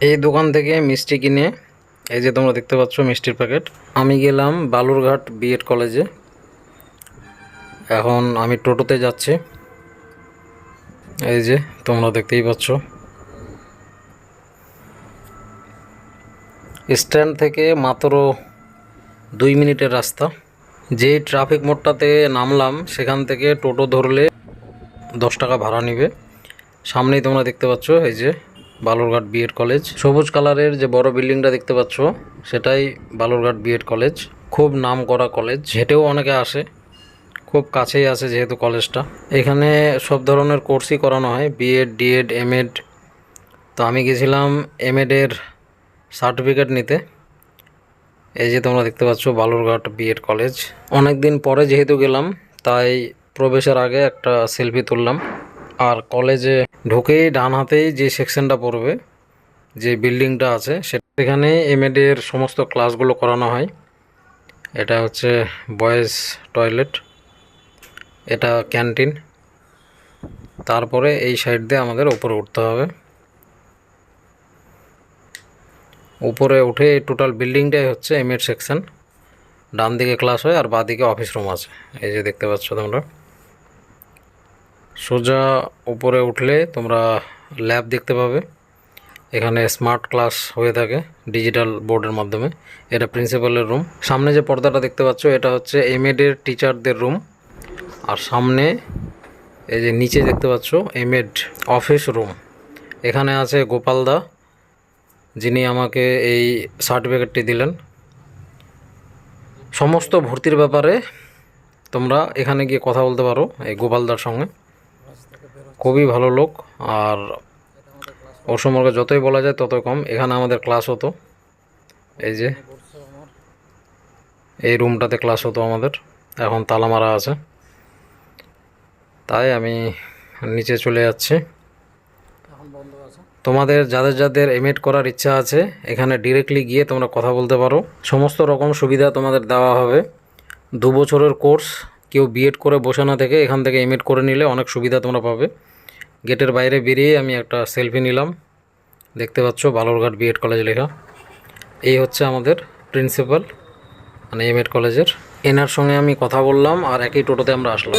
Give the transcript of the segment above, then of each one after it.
এই দোকান থেকে মিষ্টি কিনে, এই যে তোমরা দেখতে পাচ্ছ মিষ্টির প্যাকেট, আমি গেলাম বালুরঘাট বিএড কলেজে। এখন আমি টোটোতে যাচ্ছি। এই যে তোমরা দেখতেই পাচ্ছ। স্ট্যান্ড থেকে মাত্র দুই মিনিটের রাস্তা। যে ট্রাফিক মোড়টাতে নামলাম, সেখান থেকে টোটো ধরলে দশ টাকা ভাড়া নিবে। সামনেই তোমরা দেখতে পাচ্ছ, এই যে বালুরঘাট বিএড কলেজ সবুজ কালারের যে বড় বিল্ডিংটা দেখতে পাচ্ছ, সেটাই বালুরঘাট বিএড কলেজ খুব নাম করা কলেজ হেঁটেও অনেকে আসে। খুব কাছেই আছে যেহেতু কলেজটা এখানে সব ধরনের কোর্সই করানো হয় বিএড ডিএড এমএড তো আমি গেছিলাম এমএডের সার্টিফিকেট নিতে। এই যে তোমরা দেখতে পাচ্ছ বালুরঘাট বিএড কলেজ অনেক দিন পরে যেহেতু গেলাম, তাই প্রবেশের আগে একটা সেলফি তুললাম। আর কলেজে ঢুকেই ডান হাতেই যে সেকশনটা পড়বে, যে বিল্ডিংটা আছে, সেখানে এমএডের সমস্ত ক্লাসগুলো করানো হয়। এটা হচ্ছে বয়েজ টয়লেট, এটা ক্যান্টিন। তারপরে এই সাইড দিয়ে আমাদের উপরে উঠতে হবে। উপরে উঠে টোটাল বিল্ডিংটাই হচ্ছে এমএড সেকশন। ডান দিকে ক্লাস হয় আর বাঁ দিকে অফিস রুম আছে। এই যে দেখতে পাচ্ছ তোমরা। সোজা উপরে উঠলে তোমরা ল্যাব দেখতে পাবে। এখানে স্মার্ট ক্লাস হয়ে থাকে ডিজিটাল বোর্ডের মাধ্যমে। এটা প্রিন্সিপালের রুম। সামনে যে পর্দাটা দেখতে পাচ্ছ, এটা হচ্ছে এমএডের টিচারদের রুম। আর সামনে এই যে নিচে দেখতে পাচ্ছ এমএড অফিস রুম। এখানে আছে গোপালদা যিনি আমাকে এই সার্টিফিকেটটি দিলেন। সমস্ত ভর্তির ব্যাপারে তোমরা এখানে গিয়ে কথা বলতে পারো এই গোপালদার সঙ্গে। খুবই ভালো লোক, আর ওর সম্পর্কে যতই বলা যায় ততই কম। এখানে আমাদের ক্লাস হতো। এই যে, এই রুমটাতে ক্লাস হতো আমাদের। এখন তালা মারা আছে। তাই আমি নিচে চলে যাচ্ছি। তোমাদের, যাদের যাদের এমএড করার ইচ্ছা আছে, এখানে ডিরেক্টলি গিয়ে তোমরা কথা বলতে পারো। সমস্ত রকম সুবিধা তোমাদের দেওয়া হবে। দু বছরের কোর্স কেউ বিএড করে বসে না থেকে এখান থেকে এমএড করে নিলে অনেক সুবিধা তোমরা পাবে। গেটের বাইরে বেরিয়ে আমি একটা সেলফি নিলাম। দেখতে পাচ্ছ বালুরঘাট বিএড কলেজ লেখা। এই হচ্ছে আমাদের প্রিন্সিপাল মানে এমএড কলেজের এনার সঙ্গে আমি কথা বললাম আর একই টোটোতে আমরা আসলাম।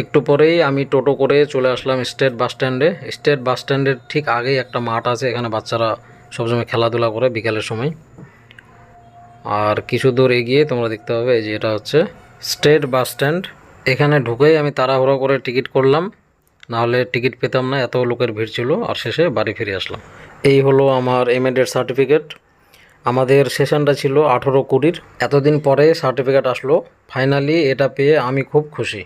একটু পরেই আমি টোটো করে চলে আসলাম স্টেট বাস স্ট্যান্ডে। স্টেট বাস স্ট্যান্ডের ঠিক আগেই একটা মাঠ আছে এখানে বাচ্চারা সবসময় খেলাধুলা করে বিকালের সময়। আর কিছু দূর এগিয়ে তোমরা দেখতে পাবে এই যে এটা হচ্ছে স্টেট বাস স্ট্যান্ড। এখানে ঢুকেই আমি তাড়াহুড়ো করে টিকিট করলাম। নাহলে টিকিট পেতাম না, এত লোকের ভিড় ছিল, আর শেষে বাড়ি ফিরে আসলাম। এই হলো আমার এমএডের সার্টিফিকেট আমাদের সেশনটা ছিল আঠেরো কুড়ির। এতদিন পরে সার্টিফিকেট আসলো। ফাইনালি এটা পেয়ে আমি খুব খুশি।